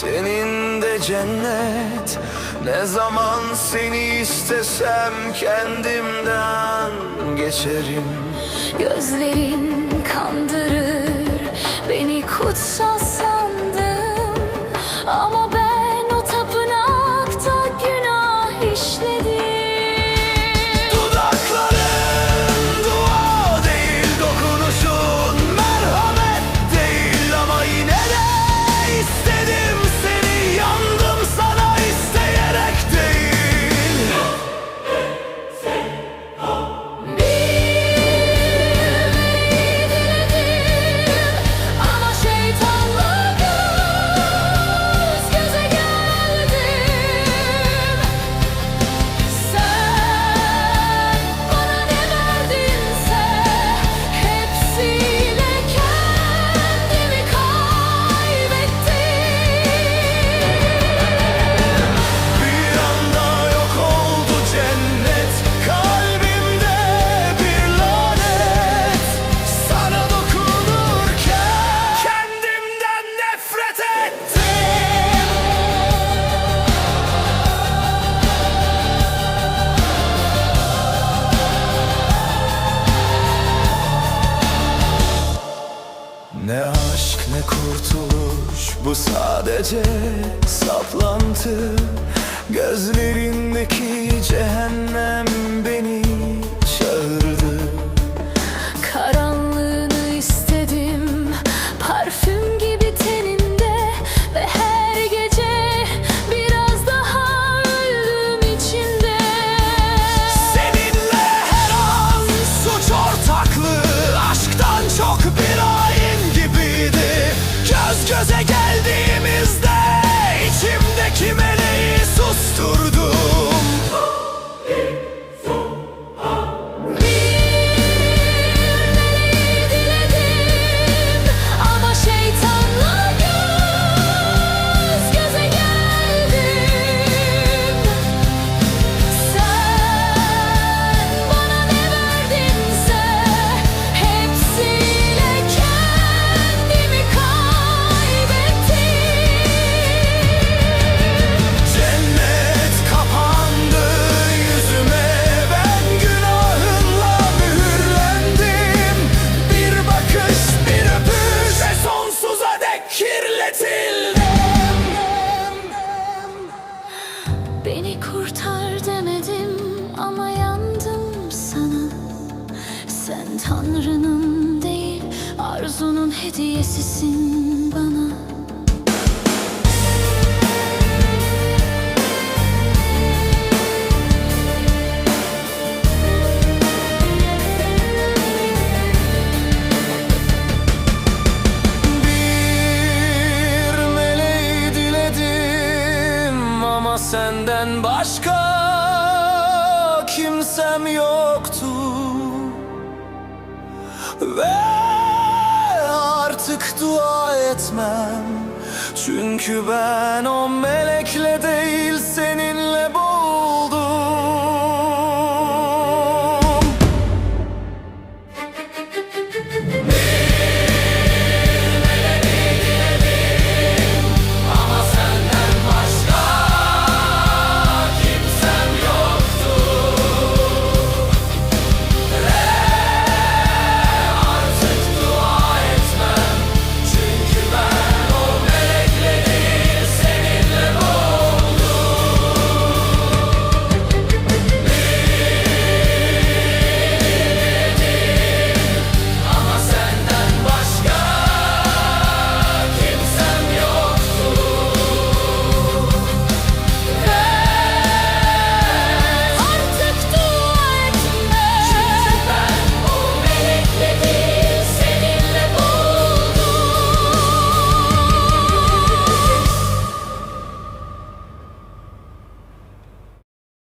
Senin de cennet. Ne zaman seni istesem kendimden geçerim. Gözlerin kandırır beni kutsal Gece saplantı gözlerindeki Sen tanrının değil arzunun hediyesisin bana. Ve artık dua etmem. Çünkü ben o melekle değil seninle